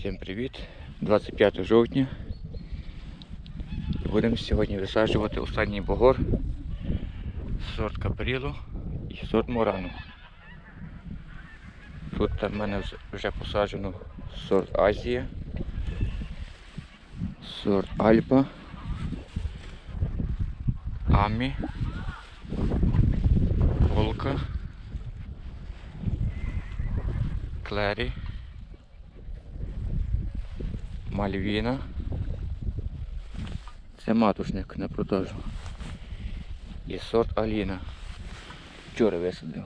Всім привіт! 25 жовтня. Будемо сьогодні висаджувати останній бугор, сорт капрілу і сорт морану. Тут в мене вже посаджено сорт Азія, сорт Альпа, Амі, Волка, Клері. Мальвіна. Це матушник на продажу. І сорт Аліна. Вчора висадив.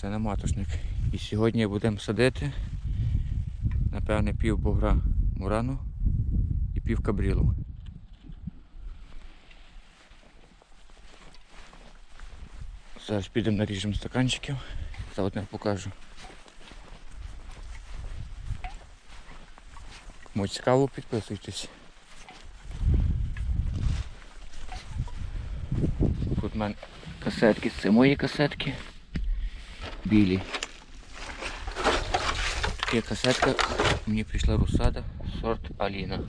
Це на матушник. І сьогодні будемо садити, напевне, пів бугра мурану і пів кабрілу. Зараз підемо наріжемо стаканчиків. Заодно покажу. Кому цікаво, підписуйтесь. Тут в мене касетки, це мої касетки. Білі. Такі касетка, мені прийшла розсада, сорт Аліна.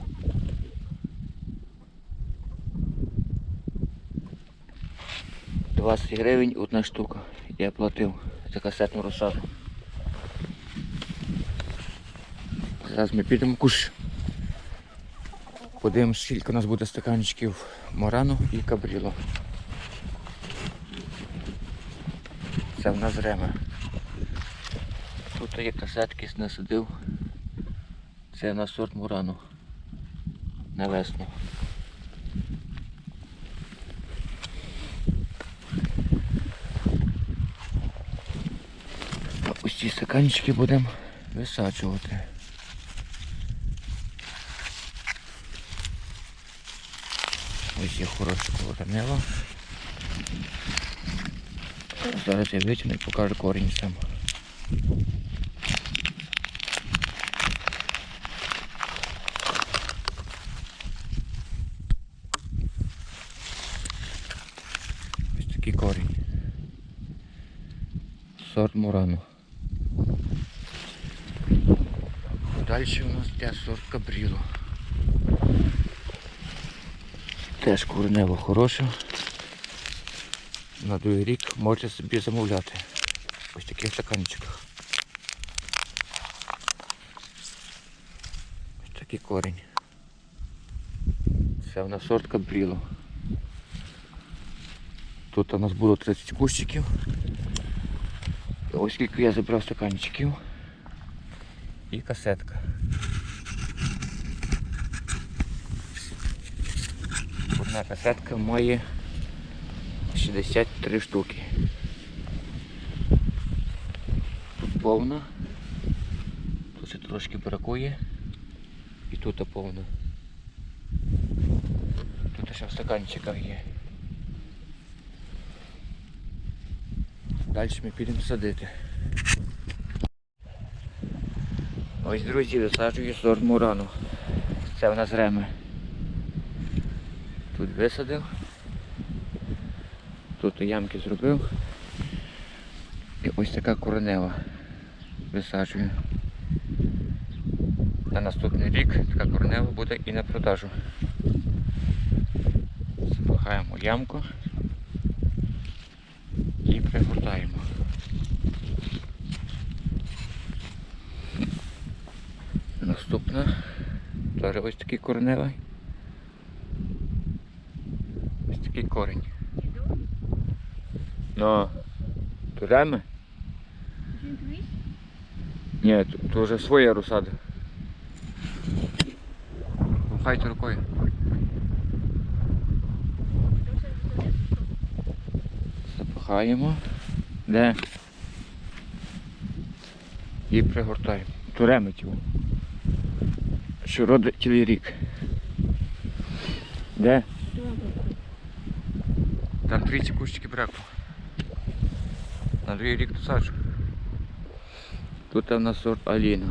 Двадцять гривень одна штука. Я платив за касетну розсаду. Зараз ми підемо куш. Подивимось, скільки у нас буде стаканчиків Морану і Кабріло. Це в нас реме. Тут є касетки насадив. Це на сорт Мурану. На весну. Ось ці стаканчики будемо висаджувати. Ось є хороша коренева. Зараз я витягну і покажу корінь сам. Ось такий корінь. Сорт Мурану. Далі у нас йде сорт Кабріло. Теж коренево хороша. На другий рік можете собі замовляти. Ось таких стаканчиках. Ось такий корінь. Це в нас сорт Кабріло. Тут у нас було 30 кущиків. І Ось скільки я забрав стаканчиків. І касетка. Одна касетка має 63 штуки. Тут повна. Тут трошки бракує. І тут повна. Тут ще в стаканчиках є. Далі ми підемо садити. Ось, друзі, висаджую сорт мурану. Це в нас реми. Тут висадив. Тут ямки зробив. І ось така коренева. Висаджую. На наступний рік така коренева буде і на продажу. Запахаємо ямку і пригортаємо. Наступна. Теж ось такий кореневий. Ось такий корінь. Ну, то? Ні, то, вже своя розсада. Махайте рукою. Запахаємо. Де? І пригортаємо. То ремить його. Що родить цілий рік. Де? Там 30 кущики браку. На другий рік посаджу. Тут у нас сорт Аліна.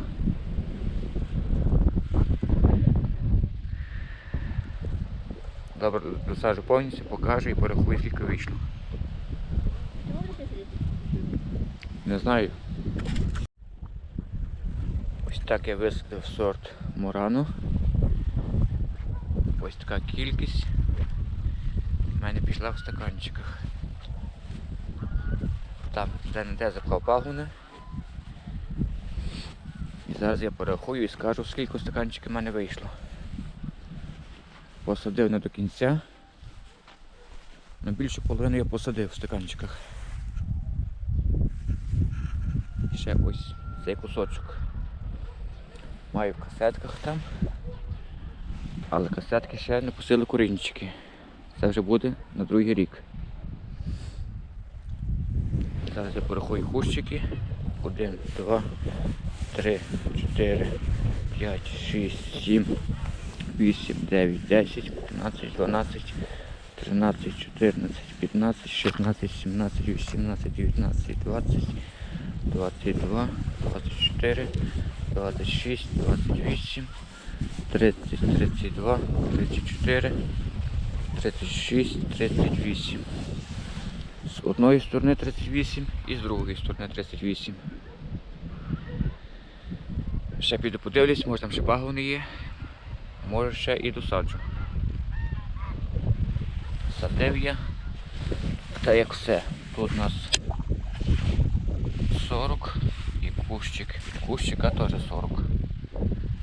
Добре, досаджу повністю, покажу і порахую, скільки вийшло. Не знаю. Ось так я висадив сорт Мурану. Ось така кількість. У мене пішла в стаканчиках. Там де не де заклав пагони. І зараз я порахую і скажу, скільки стаканчиків в мене вийшло. Посадив не до кінця. На більшу половину я посадив в стаканчиках. І ще ось цей кусочок. Маю в касетках там. Але касетки ще не посили корінчики. Це вже буде на другий рік. Зараз я порахую кущики. 1, 2, 3, 4, 5, 6, 7, 8, 9, 10, 15, 12, 13, 14, 15, 16, 17, 18, 19, 20, 22, 24, 26, 28, 30, 32, 34, 36, 38. З одної сторони 38 і з другої сторони 38. Ще піду подивлюсь, може там ще пагони є. Може ще і досаджу. Садив. Та як все. Тут у нас 40 і кущик. Від кущика теж 40.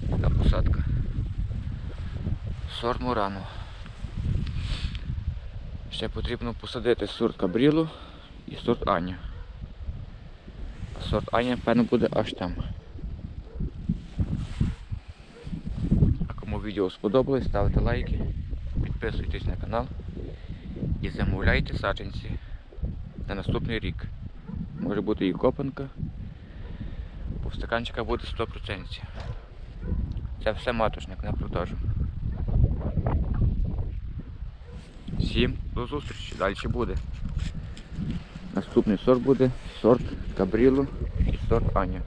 Така посадка. Сорт Мурану. Ще потрібно посадити сорт Кабрілу і сорт Аня. Сорт Аня, певно, буде аж там. А кому відео сподобалось, ставте лайки, підписуйтесь на канал і замовляйте саджанці на наступний рік. Може бути і копанка, бо в стаканчиках буде 100%. Це все маточник на продажу. Всім до зустрічі, далі буде. Наступний сорт буде сорт Кабріло і сорт Аня.